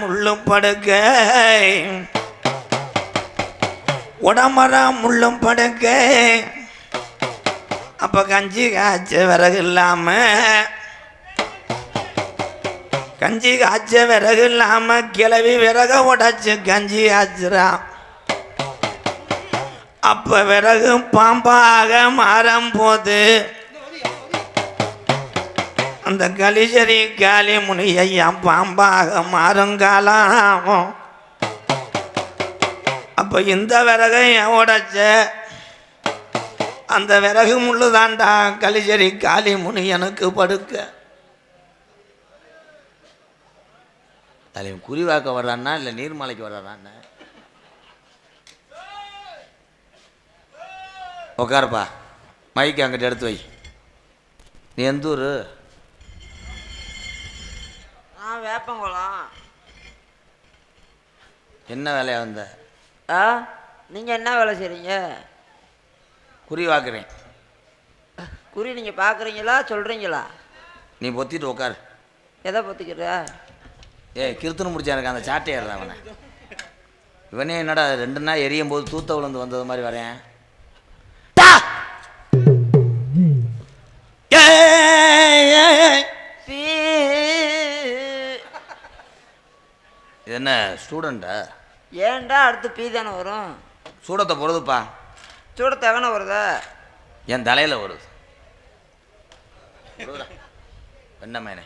முள்ளும் படுக்கை. உடம்பரா முள்ளும் படுக்கை. அப்போ கஞ்சி காய்ச்ச விறகு இல்லாமல் கஞ்சி காய்ச்ச விறகு இல்லாமல் கிளவி விறக உடைச்சு கஞ்சி காய்ச்சிறான் அப்போ விறகு பாம்பாக மாறும் போது அந்த கலிசரி காளி முனியையா பாம்பாக மாறுங்காலாம். அப்போ இந்த விறகை உடைச்ச அந்த விறகு முள்ளு தாண்டா கலிசரி காளி முனியனுக்கு படுக்க. தலைவன் குறிவாக்க வர்றான்னா இல்லை நீர்மலைக்கு வர்றான்னா உட்காருப்பா மைக்கு அங்கிட்ட எடுத்து வை. நீ எந்த ஊர்? வேப்பங்குளம். என்ன வேலையா வந்த? ஆ நீங்கள் என்ன வேலை செய்கிறீங்க குறிவாக்குறேன் குறி நீங்கள் பார்க்குறீங்களா சொல்கிறீங்களா நீ பொத்திட்டு உட்காரு எதை பற்றிக்கிற ஏய் கிருத்தனு முடிச்சா எனக்கு அந்த சாட்டை ஏறுறா அவனை. இவனே என்னடா ரெண்டு நாள் எரியும் போது தூத்த விழுந்து வந்தது மாதிரி வரேன் ஏய், இது என்ன ஸ்டூடெண்ட்டா ஏன்டா அடுத்து பீ தானே வரும் சூடத்தை பொழுதுப்பா சூட தவணை வருதா என் தலையில் வருது என்ன மேனே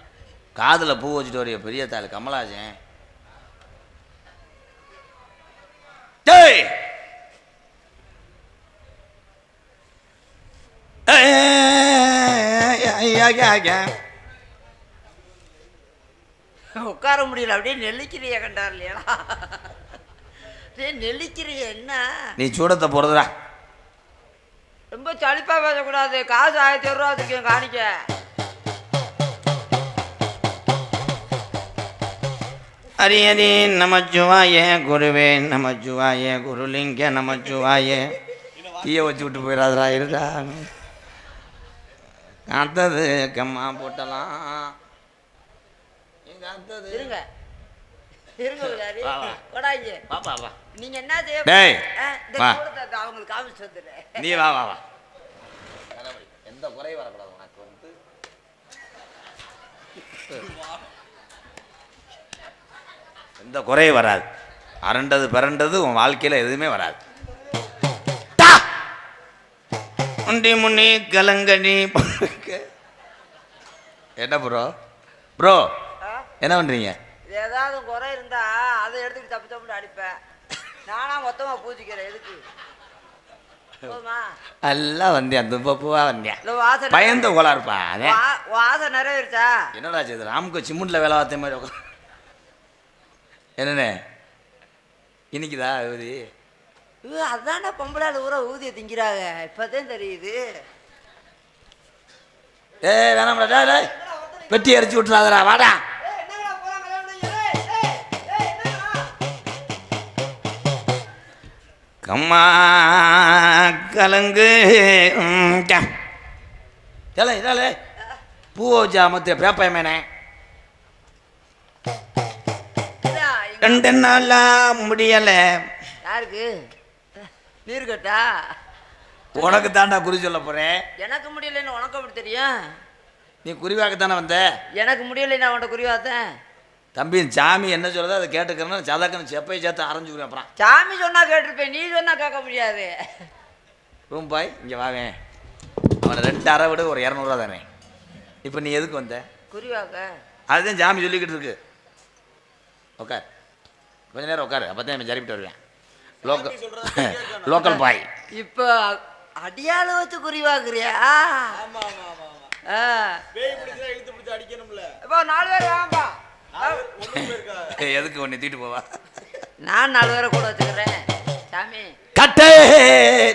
காதில் பூ வச்சுட்டு வரைய பெரிய தாள் கமலாஜன் டேய் ஏய், ஏய், ஏய், ஏய், ஏய். உட்கார முடியல. அப்படியே நெல்லிக்கிறிய கண்டார் இல்லையா? டேய் நெல்லிக்கிறிய என்ன? நீ சூடத்தை போடுறதுடா. ரொம்ப சளிப்பாக பேசக்கூடாது. காசு ஆயிரத்தி ரூபா வச்சுருக்கேன் காணிக்க. ஹரி ஹரி நமச்சிவாய குருவே நமச்சிவாய குருலிங்க நமச்சிவாய. தீய வச்சு விட்டு போயிடாதடா இருடா. காத்தது கம்மா போட்டலாம். இருங்க. இருங்க விளையாடி வா, வா. கொடாங்க வா வா வா. நீங்க என்ன செய்ய டேய், ஆ, இந்த வா. சூடத்தை அவங்களுக்கு காமிச்சு வந்துடுறேன் நீ வா வா வா. எந்த குறையும் வரக்கூடாது உனக்கு வந்து? எந்த குறையும் வராது. அரண்டது பிறண்டது உன் வாழ்க்கையில் எதுவுமே வராது. முண்டி முன்னி கலங்கடி என்ன ப்ரோ ப்ரோ? என்ன பண்ணுறீங்க ஏதாவது குறை இருந்தா அதை எடுத்துட்டு தப்பு தப்புன்னு அடிப்பேன். நானா மொத்தமா பூஜிக்கிறேன் எதுக்கு? எல்லாம் வந்தேன் துப்பப்பூவா வந்தேன் இல்ல வாசனை பயந்த கோளாறுப்பா அதே. வாசனை நிறைவேறிச்சா? என்னடா செய்யுது ராமுக்கு சிமெண்ட்ல வேலை பார்த்த மாதிரி உட்கா என்னண்ணே? இன்னைக்குதா இவரு இது அதானே பொம்பளை ஊற ஊதிய திங்கிறாங்க இப்பதான் தெரியுது. ஏ வேணாம்டா வெட்டி அரிச்சு விட்டுறாதடா வாடா. கம்மா கலங்கு. ம், ட. ஏலே இதாலே. பூ வச்சு அமர்த்திய பேப்பயமேனே ரெண்டு நாளா முடியல. யாருக்கு? நீர் கட்டா? உனக்கு தாண்டா குறி சொல்ல போறேன் எனக்கு முடியலைன்னு உனக்கு அப்படி தெரியும்? நீ குறிவாக்க தானே வந்த? எனக்கு முடியலைன்னு அவன்கிட்ட குறிவாத்தேன் தம்பி சாமி என்ன சொல்றதோ அதை கேட்டுக்கிறேன்னு சதக்கன்னு செப்பை சேர்த்து அரைஞ்சுக்கிறேன் அப்புறம். சாமி சொன்னா கேட்டிருப்பேன் நீ சொன்னா கேட்க முடியாது. ரூம் பாய் இங்கே வாவேன் அவனை ரெண்டு அரை விட ஒரு இரநூறுவா தானே இப்போ நீ எதுக்கு வந்த? குறிவாக்க அதுதான் ஜாமி சொல்லிக்கிட்டு இருக்கு. உட்கார் கொஞ்ச நேரம் உட்காரு அப்போ தான் சரிப்பிட்டு வருவேன். லோக்கல் லோக்கல் பாய் இப்போ அடியாள வச்சு குறிவாக்குறியா ஆ. இப்போ நாலு பேர் வாங்கப்பா. எதுக்கு ஒன்று தூக்கிட்டு போவா? நான் நாலு பேரை கூட வச்சுக்கிறேன். சாமி. கட்டே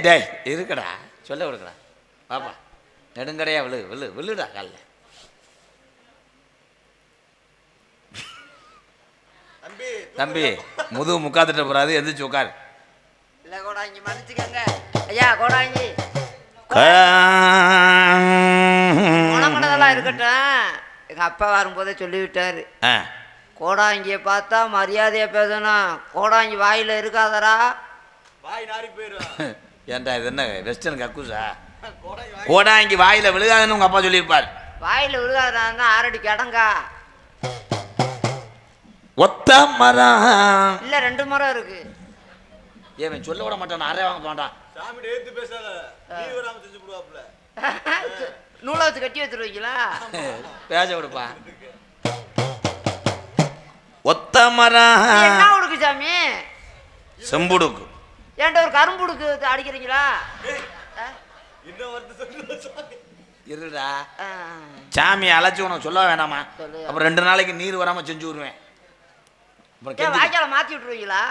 டேய் இருக்குடா. சொல்ல விடுக்கடா பாப்பா நெடுங்கடையா விழு விழு விழுடா காலில். தம்பி முதுகு முக்காத்துட்டு போறாது எந்திரிச்சு உட்காரு இல்லை கோடாங்கி மன்னிச்சுக்கங்க. ஐயா கோடாங்கி. இருக்கட்டும். எங்கள் அப்பா வரும்போதே சொல்லிவிட்டாரு. கோடாங்கியை பார்த்தா மரியாதையா பேசணும். கோடாங்கி வாயில இருக்காதடா. வாய் நாரி போயிடும் ஏன்டா இது என்ன வெஸ்டர்ன் கக்கூசா? கோடாங்கி வாயில விழுகாதுன்னு உங்க அப்பா சொல்லியிருப்பார். வாயில விழுகாதடா ஆறடி கிடங்கா. ஒத்த மரம். இல்ல ரெண்டு மரம் இருக்கு. ஏன் சொல்ல விட மாட்டான் அரை வாங்க மாட்டான். சாமி ஏத்து பேசாத. செஞ்சு விடுவாப்ல நூலை வச்சு கட்டி வச்சிருவீங்களா? பேச விடுப்பா ஒத்த மரம் என்ன உடுக்கு சாமி? செம்புடுக்கு. ஏன்ட்ட ஒரு கரும்பு உடுக்கு அடிக்கிறீங்களா? இருடா. சாமி அழைச்சி உனக்கு சொல்ல வேணாமா. அப்புறம் ரெண்டு நாளைக்கு நீர் வராம செஞ்சு விடுவேன். வாய்க்கால மாத்தி விட்டுருவீங்களா?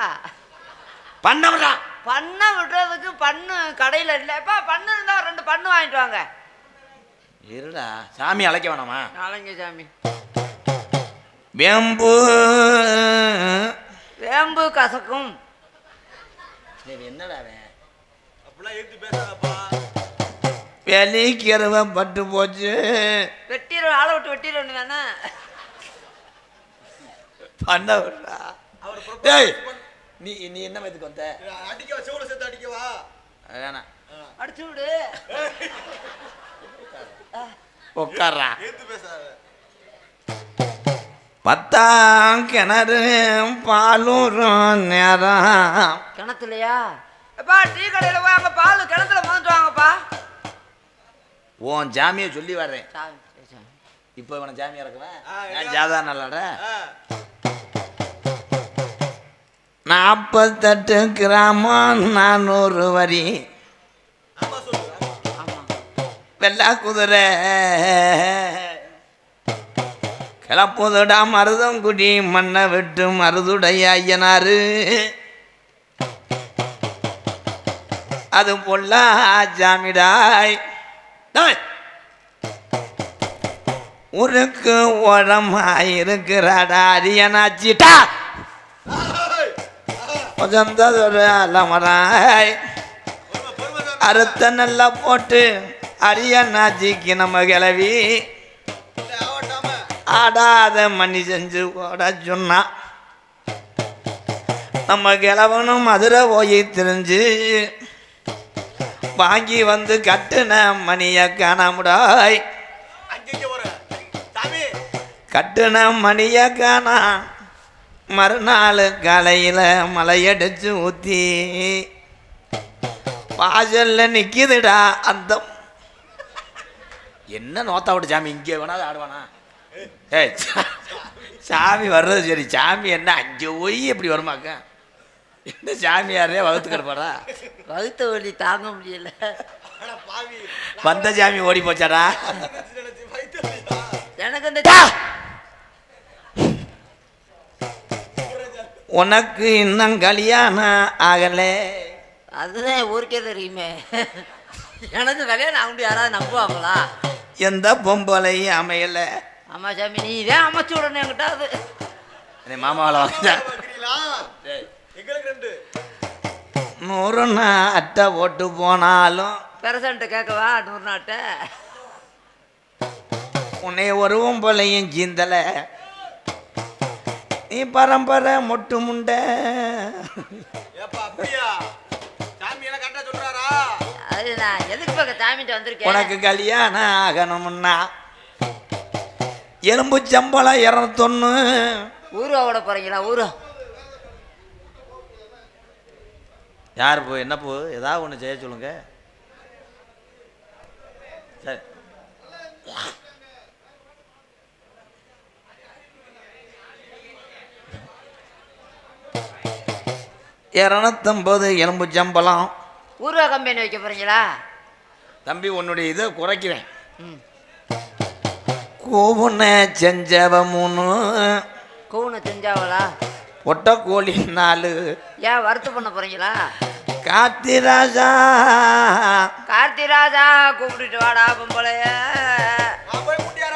பண்ணவடா பண்ண விடுறதுக்கு பண்ணு கடையில இல்லப்பா பண்ணு இருந்தா ஒரு ரெண்டு பண்ணு வாங்கிட்டு வாங்க. இருடா. சாமி அழைக்க வேணாமா? நாளைங்க சாமி. வேம்பு. வேம்பு கசக்கும். சரி என்னடா அவன்? அப்படிலாம் ஏத்து பேசாதப்பா. வெளிக்கிறவ பட்டு போச்சு. வெட்டிடுவேன் ஆளை விட்டு வெட்டிடுவேன் தானே பண்ண propose டேய் நீ நீ என்ன வயதுக்கு வந்த? அடிக்கவா செவுல சேர்த்து அடிக்கவா? வேணாம் அடிச்சு விடு. பேசாத. பத்தாம் கிணறு பாலூரும் நேரம். கிணத்துலையா? எப்பா டீ கடையில போய் அங்க பால் கிணத்துல மோந்துட்டு வாங்கப்பா உன் ஜாமியை சொல்லி வர்றேன். இப்போ இவனை ஜாமி இறக்குவேன்? ஆ, நான் ஜாதா நல்லாட நாற்பத்தெட்டு கிராமம் நானூறு வரி. வெள்ளா குதிரை. மருதம் மருதங்குடி மண்ணை விட்டு மருதுடைய ஐயனாரு. அது பொல்லா ஜாமிடாய். உருக்கு ஊருக்கு உரமாயிருக்கிறாடா அரியனாச்சிட்டா தான் அலமராய். அறுத்த நல்லா போட்டு அரியனாச்சிக்கு நம்ம கிளவி ஆடாத மணி செஞ்சு ஓட சொன்னா. நம்ம கிழவனும் மதுரை போய் தெரிஞ்சு வாங்கி வந்து கட்டுன மணிய காணாமுடாய். கட்டுன மணிய காணா மறுநாள் காலையில் மலையடிச்சு ஊத்தி. வாசல்ல நிக்குதுடா அந்த என்ன நோத்தா விட்டு ஜாமி இங்கே வேணாலும் ஆடுவானா? ஏய் சா- சாமி வர்றது சரி. சாமி என்ன அங்கே போய் எப்படி வருமாக்க என்ன சாமியாரே வகுத்து கிடப்பாடா வகுத்த வலி தாங்க முடியல. அட பாவி. வந்த சாமி ஓடி போச்சாடா? எனக்கு இந்த! உனக்கு இன்னும் கல்யாணம் ஆகலே. அதுதான் ஊருக்கே தெரியுமே. எனக்கு கல்யாணம் ஆகுண்டு யாராவது நம்புவாங்களா? எந்த பொம்பளையும் அமையல? ஆமா சாமி நீ இதே அமைச்சு விடணும் என்கிட்ட அது. என்னை மாமாவில் வாங்க பார்க்கறீங்களா? எங்களுக்கு ரெண்டு. நூறு அட்டை போட்டு போனாலும் பெரசன்ட்டு கேட்கவா நூறு நாட்டை? உன்னை ஒரு பொம்பளையும் சீந்தல நீ பரம்பரை மொட்டு முண்டை. அது நான் எதுக்கு பக்கம் சாமிட்டு வந்திருக்கேன் உனக்கு கல்யாணம் ஆகணும்னா எலும்பு சம்பளம் இரநூத்தொன்னு. ஊருவா விட போறீங்களா? ஊரு. யார் போ? என்ன போ? ஏதாவது ஒன்று செய்ய சொல்லுங்க. சரி. இரநூத்தம்பது எலும்பு சம்பளம். ஊருவா கம்பெனி வைக்க போறீங்களா? தம்பி உன்னுடைய இதை குறைக்கிறேன். கூவுன செஞ்சவ மூணு. கூவுனை செஞ்சாவளா? ஒட்ட கோழி நாலு. ஏன் வறுத்து பண்ண போறீங்களா? காத்திராஜா கார்த்தி ராஜா கூப்பிட்டுட்டு வாடா பொம்பளைய.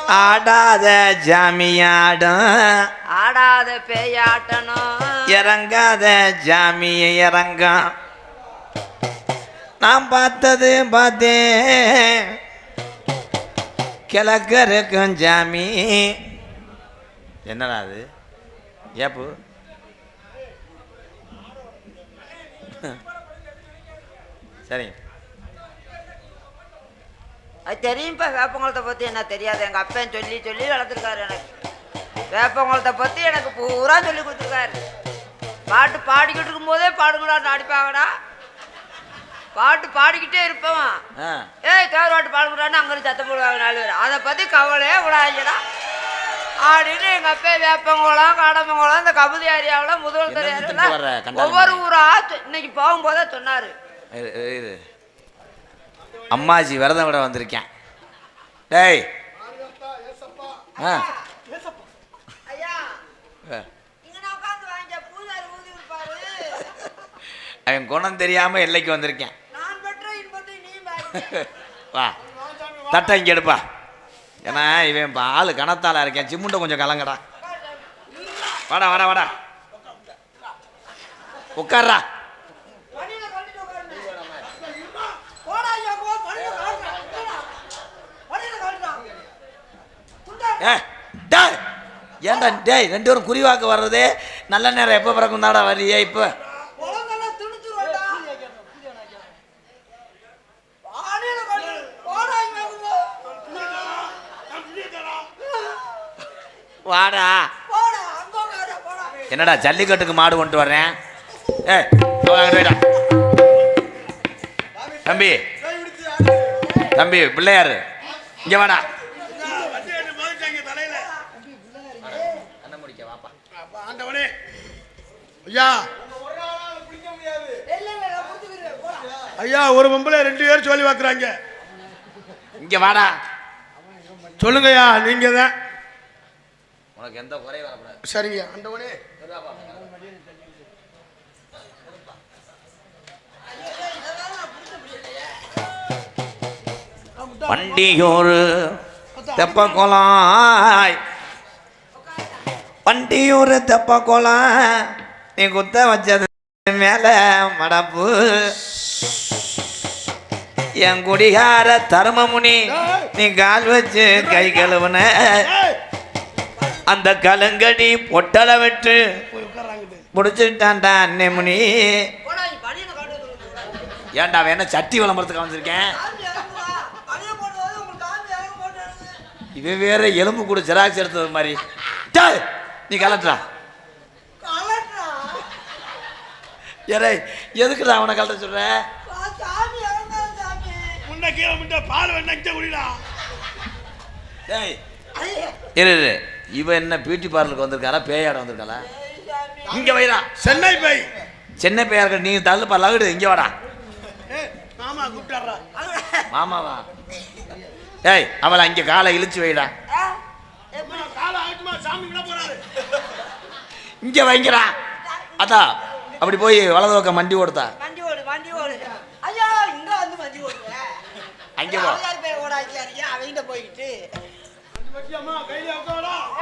ஆடாத ஜாமியாடும் ஆடாத பேயாட்டணும். இறங்காத ஜாமிய இறங்கும். நான் பார்த்தது பார்த்தேன். கிழக்கருக்கும் ஜாமி. என்னடா அது? ஏப்பு? சரிங்க அது தெரியும்ப்பா வேப்பங்குளத்தை பற்றி என்ன தெரியாது. எங்கள் அப்பன் சொல்லி சொல்லி வளர்த்துருக்காரு எனக்கு. வேப்பங்குளத்தை பற்றி எனக்கு பூரா சொல்லி கொடுத்துருக்காரு. பாட்டு பாடிக்கிட்டு இருக்கும்போதே பாடுங்களான்னு அடிப்பாங்கடா. பாட்டு பாடிக்கிட்டே இருப்பவன். ஆ. ஏய் தேவராட்டு பாடுங்கடான்னு அங்கே சத்தம் போடுவாங்க நாலு பேர் அதை பற்றி கவலையே விடாதீங்கடா. அப்படின்னு எங்கள் அப்பா வேப்பங்குளம் காடமங்குளம் இந்த கபதி ஏரியாவில் முதல் தெரியாதுல ஒவ்வொரு ஊரா சொ- இன்னைக்கு போகும்போதே சொன்னார். இது அம்மாஜி விரதம் விட வந்திருக்கேன். டேய். ஆ. அவன் குணம் தெரியாம எல்லைக்கு வந்திருக்கேன் நான் பெற்ற இன்பத்தை நீ பாரு. வா. தட்டை இங்கே எடுப்பா. ஏன்னா இவன் பால் ஆளு கணத்தால இருக்கேன். சிம்முண்டை கொஞ்சம் கலங்கடா. வாடா வாடா வாடா. உட்கார்றா. ஏண்டா ஏ டேய். ஏன்டா டேய் ரெண்டு பேரும் குறிவாக்கு வர்றது நல்ல நேரம். எப்போ பிறக்கும் தாடா வரியே இப்போ உலகெல்லாம் திணிச்சிருவேன்டா. வண்டியில கழட்டு. போடா ஐயா, போ. வாடா போடா, அங்க உட்காரு, போடா. என்னடா ஜல்லிக்கட்டுக்கு மாடு கொண்டு வர்றேன் ஏ தம்பி. தம்பி பிள்ளையாரு இங்கே வாடா. ஐயா ஒரு நாளால பிடிக்க முடியாது. இல்ல, இல்ல, நான் புடிச்சுக்கிறேன், போடா. ஐயா ஒரு பொம்பளை ரெண்டு பேர் சொல்லி பார்க்குறாங்க இங்கே வாடா சொல்லுங்கய்யா நீங்க தான் உனக்கு எந்த குறையும் வரக்கூடாது. சரிங்க ஆண்டவனே. வண்டியூர் தெப்ப குளாய் வண்டியூர் தெப்ப குளம் நீ குத்த வச்சது மேல மடப்பு. என் குடிகார தர்மமுனி நீ கால் வச்சு கை கழுவுன. அந்த கலங்கடி பொட்டலை விட்டு முடிச்சுட்டான்டா அன்னை முனி. போடா, நீ வண்டியில கழட்டிட்டு வந்து. ஏன்டா வேணா சட்டி விளம்பரத்துக்கு போட்டு இவன் வேற எலும்பு கூட ஜெராக்ஸ் எடுத்தது மாதிரி. டேய், நீ கலட்டுறா கலட்டுறா. ஏறே எதுக்குடா அவனை கலட்ட சாமி. முன்ன கீழே முன்ன பால் வேணா குடிடா டேய். இரு. இவன் என்ன பியூட்டி பார்லருக்கு வந்திருக்காரா பேயாட வந்திருக்காளா? ஏய் சாமி. இங்க வைடா. சென்னை பை சென்னை பேயா இருக்க நீ தள்ளுப்பா லகுடு இங்க வாடா. மாமா கூப்பிட்டாரா மாமாவா? டேய் அவளை அங்க காலை இழுச்சு வைடா. இங்க வைங்கடா. அதான் அப்படி போய் வலது பக்கம் மண்டி ஓடுதா? அங்க போ. அவதார்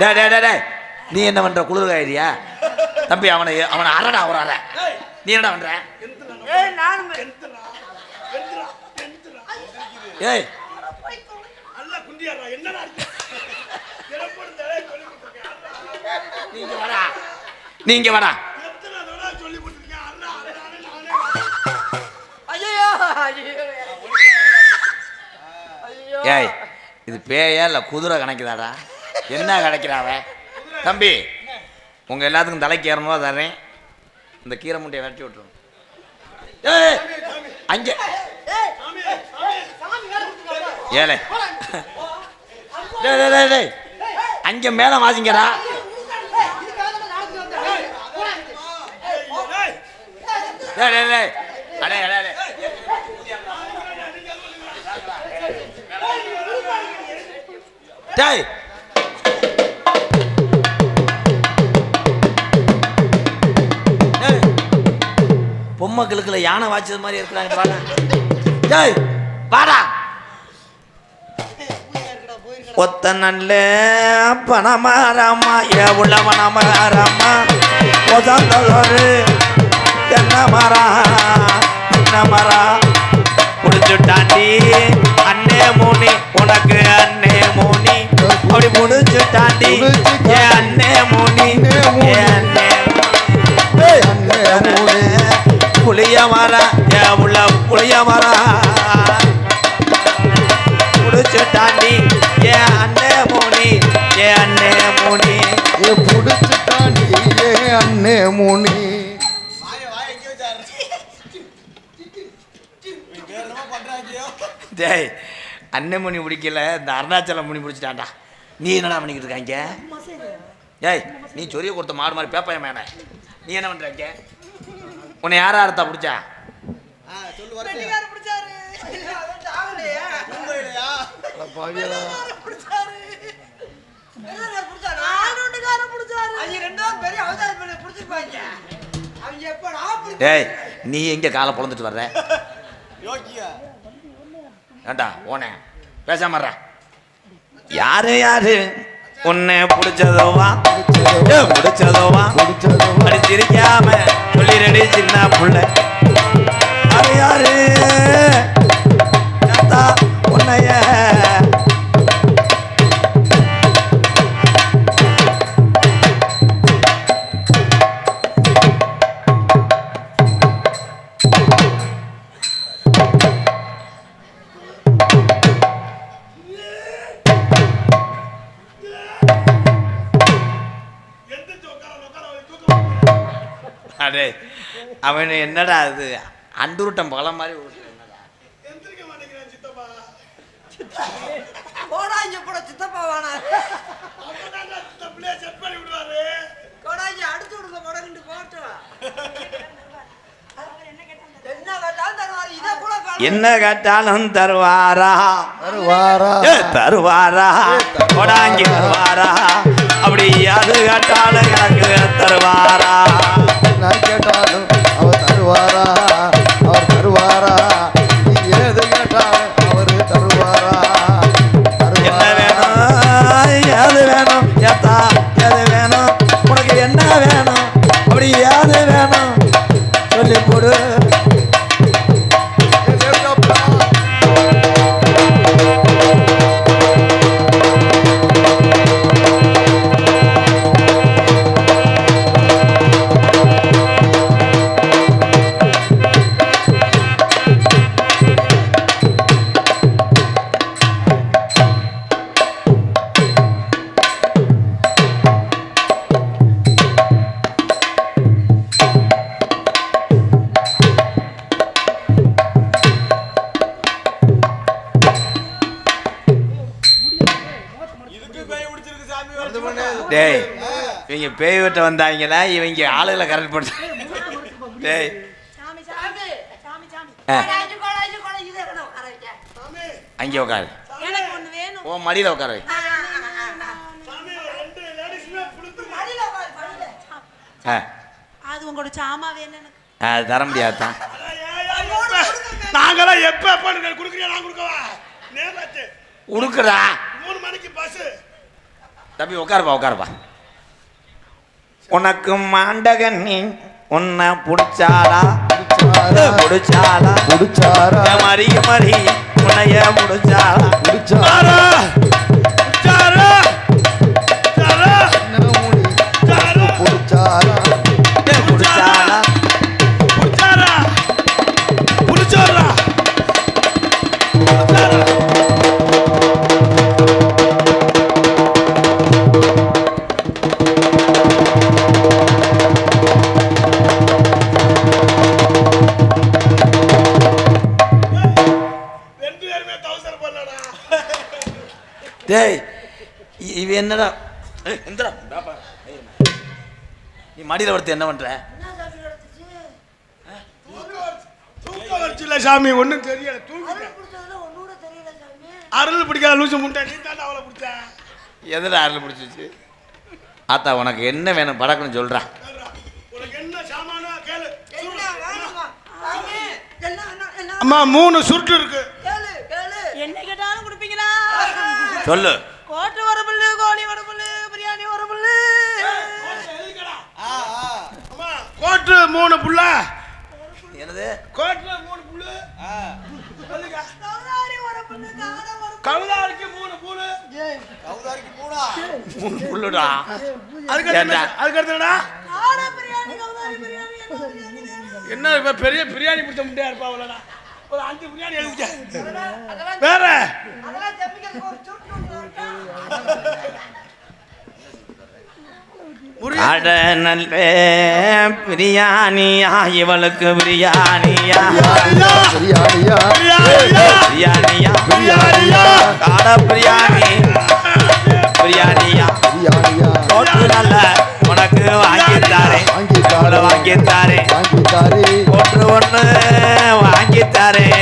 டேய் டேய் டேய், டேய். நீ என்ன பண்ற? குளிர் காயிறியா தம்பி அவனை அவனை அரடா ஒரு அரை நீ என்னடா பண்ற? ஏய். நீங்க வாடா. நீங்க ஐயோ ஏய். இது பேயா இல்லை குதிரை கணக்குதாடா? என்ன கிடைக்கிறாவ தம்பி உங்கள் எல்லாத்துக்கும் தலைக்கு ஏறணுமா தரேன் இந்த கீரை முட்டையை விரட்டி விட்டுரும். ஏ அங்கே. ஏலே. டேய் அங்கே மேலே வாசிங்கடா. அடே அடே அடே டேய். டேய். பொம்மை கிழக்குல யானை வாய்ச்சது மாதிரி இருக்கிறாங்க வாடா டேய் வாடா. ஒத்த நல்ல பணமாராமா உள்ள பணமாராமா ஒதந்ததொரு தென்னை மரம் தென்னை மரம் முடிச்சுட்டாண்டி அண்ணே மூணு உனக்கு அப்படி முடிச்சு தாண்டி ஏ அண்ணே மூணி ஏ அண்ணே. புளிய மரம் ஏ உள்ள புளிய மரம் முடிச்சு தாண்டி ஏ அண்ணே மூணி ஏ அண்ணே மூணி ஏ புடிச்சு தாண்டி ஏ அண்ணே மூணி டேய் பிடிக்கல. இந்த அருணாச்சலம் முனி பிடிச்சிட்டான்டா. நீ என்னடா பண்ணிக்கிட்டு இருக்காங்க ஏய் நீ சொரிய கொடுத்த மாடு மாதிரி பேப்பாய மேன நீ என்ன பண்றாங்க உன்னை யாரா அறுத்தா பிடிச்சா? டேய் நீ எங்க காலை பொழந்துட்டு வர்ற? ஏண்டா ஓனே. பேசாம. யாரு யாரு? உன்னை பிடிச்சதோவா? பிடிச்சதோவா? புடிச்சதும் அடி சொல்லிரடி சின்ன புள்ள. யாரு யாரு? உன்னைய அவன் என்னடா அது? அண்டுருட்டம் பழம் மாதிரி போட சித்தப்பா கோடாஞ்சி விடுங்க போட்டோம் என்ன கேட்டாலும் தருவாரு. இதை கூட காணோம். என்ன கேட்டாலும் தருவாரா? தருவாரா? ஏ, தருவாரா? கொடாங்கி தருவாரா? அப்படி அது கேட்டாலும் எனக்கு தருவாரா? கேட்டாலும் டேய் இவங்க பேய் விட்ட வந்தாங்கன்னா இவங்க ஆளுகளை கரெக்ட் பண்ண டேய். அங்கே உட்காரு ஓ மடியில் உட்கார அது உங்களோட சாமா வேணும் அது தர முடியாது தான் நாங்களாம் எப்ப குடுக்குறியா? நான் கொடுக்கவா? நேராச்சு உடுக்குறா. மூணு மணிக்கு பஸ் தம்பி உட்காருப்பா உட்காருப்பா. உனக்கு மாண்டகன் நீ உன்னை புடிச்சாரா பிடிச்சாடா புடிச்சாரா மறி மறி உன்னைய பிடிச்சாடா புடிச்சாரா என்ன பண்ற? சாமி ஒன்றும் தெரியல. அருள் பிடிக்காத லூசு முட்டை நீ தாண்டா அவளை பிடிச்ச? எதில் அருள் பிடிச்சிச்சு? ஆத்தா உனக்கு என்ன வேணும்? படக்குன்னு சொல்றா. உனக்கு என்ன சாமானா கேளு. என்ன வேணுமா? சாமி, என்ன வேணும்? என்ன? அம்மா மூணு சுருட்டு இருக்கு. கேளு, கேளு. என்ன கேட்டாலும் கொடுப்பீங்களா? சொல்லு. கோட்டு மூணு புள்ள. என்னது? கோட்டுல மூணு புல்லு கௌதாரி வரப்புல்லு காடை வரப்புல்லு கவுதாரிக்கு மூணு புல்லு மூணு? புல்லுடா அதுக்கு அடுத்து ஏண்டா? என்ன- அதுக்கு அடுத்துடா. என்ன இப்ப பெரிய பிரியாணி பிடிச்ச முட்டையா இருப்பா அவ்வளோடா ஒரு அஞ்சு பிரியாணி எழுதிட்டேன் வேற அதெல்லாம் ஜம்மிக்கிறதுக்கு ஒரு சுருட்டு ஒண்ணு இருக்கா? அட நல்ல பிரியாணியா இவளுக்கு பிரியாணியா. பிரியாணியா? பிரியாணியா? பிரியாணியா? காட பிரியாணி. பிரியாணியா? பிரியாணியா? போட்டு நல்ல உனக்கு வாங்கித்தாரேன் வாங்கித்தாரே. வாங்கித்தாரேன் வாங்கித்தாரே. ஒன்று ஒன்று வாங்கித்தாரேன்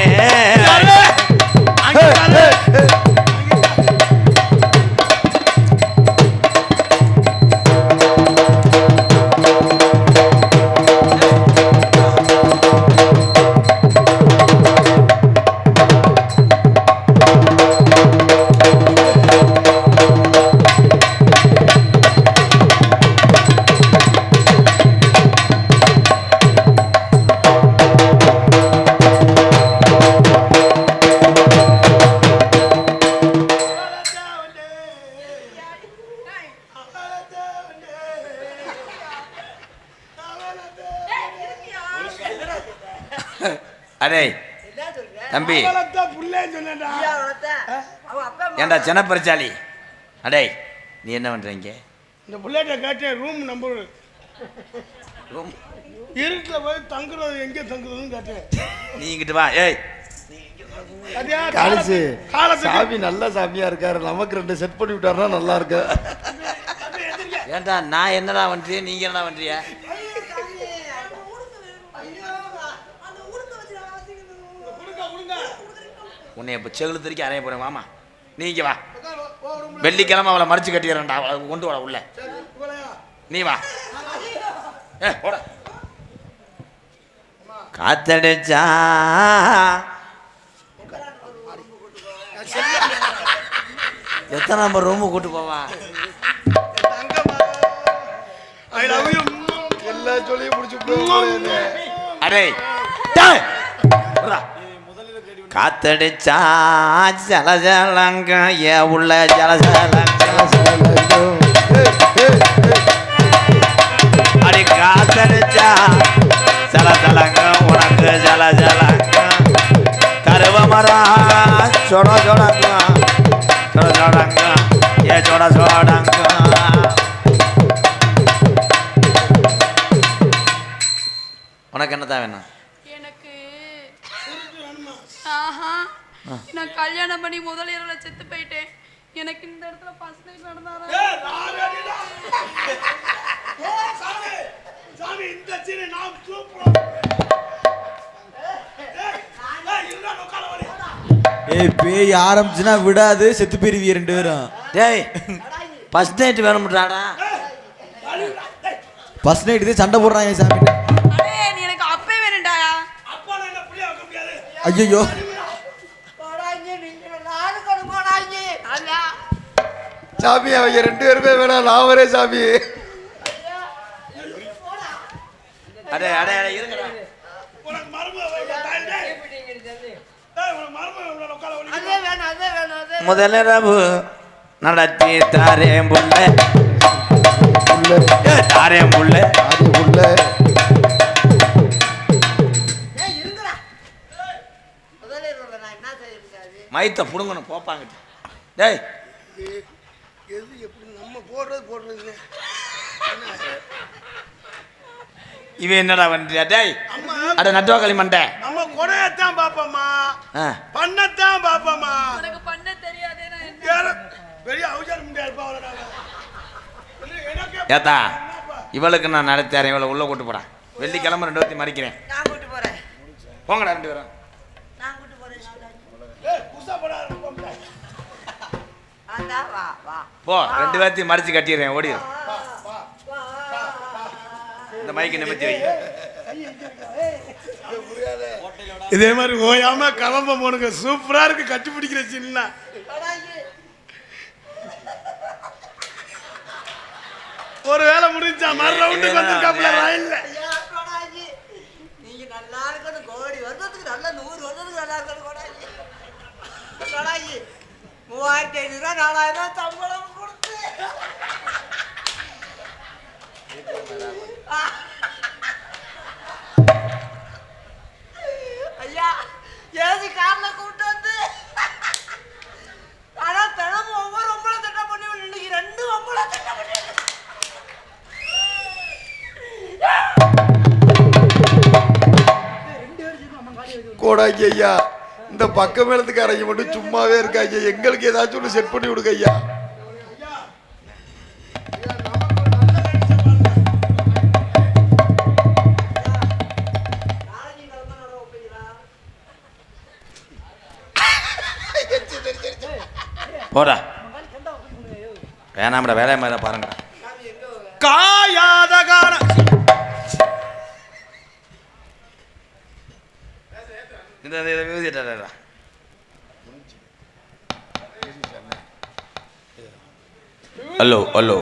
ஏண்டா சின்ன பரிச்சாலி அடே நீ என்ன பண்றீங்க இந்த புள்ளைகிட்ட கேட்டேன் ரூம் நம்பர் ரூம் இருட்டில் போய் தங்குறது எங்கே தங்குறதுன்னு கேட்டேன். நீ இங்கிட்டு வா ஏய். காலத்துக்கு சாமி நல்ல சாமியா இருக்காரு. நமக்கு ரெண்டு செட் பண்ணி விட்டாருன்னா நல்லா இருக்கு. ஏண்டா நான் என்னடா பண்றிய நீங்க என்னடா பண்றிய உன்னை இப்போ செகுలు திருக்கி அறைய போறேன் வாமா. நீ இங்க வா வெள்ளிக்கிழமை அவளை மடிச்சு கட்டிடுறேன்டா அவளை கொண்டு வர உள்ள. நீ வா. ஏ போட. காத்தடிச்சா. எத்தனை நம்பர் ரூமு கூட்டு போவா? எல்லா சொல்லியும் முடிச்சு அடே. காத்தடிச்சா ஜலஜலங்க ஏ உள்ள ஜலஜலங்க. அடி காத்தடிச்சா ஜலஜலங்க உனக்கு ஜலஜலங்க. கருவ மரம் சொட சொடங்க. சொட சொடங்க ஏ சொட சொடங்க. உனக்கு என்னதான் வேணும் எனக்கு ஆஹா நான் கல்யாணம் பண்ணி முதல் இரவுல செத்து போயிட்டேன். எனக்கு இந்த இடத்துல ஃபர்ஸ்ட் நைட் சாமி இந்த சீனை நான் சூப்பரா ஏய் பேய் ஆரம்பிச்சுன்னா விடாது செத்து போயிருவீங்க ரெண்டு பேரும். டேய் ஃபஸ்ட் நைட் வேணும்ன்றாடா? ஃபர்ஸ்ட் நைட் இதே சண்டை போடுறாங்க சாமி அடே நீ எனக்கு அப்பே வேணும்டாயா அப்பா நான் என்ன புரிய வைக்க முடியாது? ஐயோ சாமி அவங்க ரெண்டு பேருமே வேணாம் நான் வரே சாமி. அடே அடே அடே இருங்கடா. வேணும். முதலிரவு நடத்தி தாரேன் புள்ள தாரேன் புள்ள அது உள்ள ஏய், இருங்கடா. முதல்ல இருங்க, நான் என்ன செய்ய முடியாது? மைத்த புடுங்கணும் போப்பாங்க டேய். எது எப்படி நம்ம போடுறது போடுறது இவன் என்னடா பண்றியா? டேய் அம்மா. அட நட்டுவா களிமண்டை நம்ம கொடையத்தான் பாப்போம்மா ஆ. பண்ணத்தான் பாப்போம்மா உனக்கு பண்ண தெரியாதே நான் என்ன? வேற பெரிய அவசரம் முடியாது பாவலடா ஏத்தா இவளுக்கு நான் நடத்தாரேன் இவளை உள்ள கூட்டு போடா. வெள்ளிக்கிழமை ரெண்டு பேர்த்தையும் மறிக்கிறேன். நான் கூட்டு போறேன். போங்கடா ரெண்டு பேரும். நான் கூட்டு போறேன், சிவராஜ். ஏய் புதுசா போடாத பொம்பளை. அதான் வா, வா. போ ரெண்டு பேர்த்தையும் மறிச்சு கட்டிடுறேன் ஓடிடு. இந்த மைக்கு நிமித்தி வை. இதே மாதிரி ஓயாம கிளம்ப போனுங்க. சூப்பரா இருக்கு கட்டி பிடிக்கிற சின்ன. ஒரு வேலை முடிஞ்சா மறு ரவுண்டுக்கு வந்திருக்காப்ல ரயில்ல. நீங்க நல்லா இருக்கணும் கோடி வருஷத்துக்கு நல்ல நூறு வருஷத்துக்கு நல்லா இருக்கணும் கோடாங்கி கோடாங்கி மூவாயிரத்தி ஐநூறுரூவா நாலாயிரம் ரூபா சம்பளம் கொடுத்து. ஐயா ஏது கார்ல கூப்பிட்டு வந்து. ஆனா தினமும் ஒவ்வொரு ஒம்பளை திட்டம் பண்ணி இன்னைக்கு ரெண்டு ஒம்பளை திட்டம் பண்ணி கோடாக்கி ஐயா. இந்த பக்கம் மேலத்துக்காரங்க மட்டும் சும்மாவே இருக்காங்க எங்களுக்கு ஏதாச்சும் ஒன்று செட் பண்ணி விடுங்க ஐயா. போடா. வேணாம்டா வேலையை மாதிரி பாருங்க અલો અલો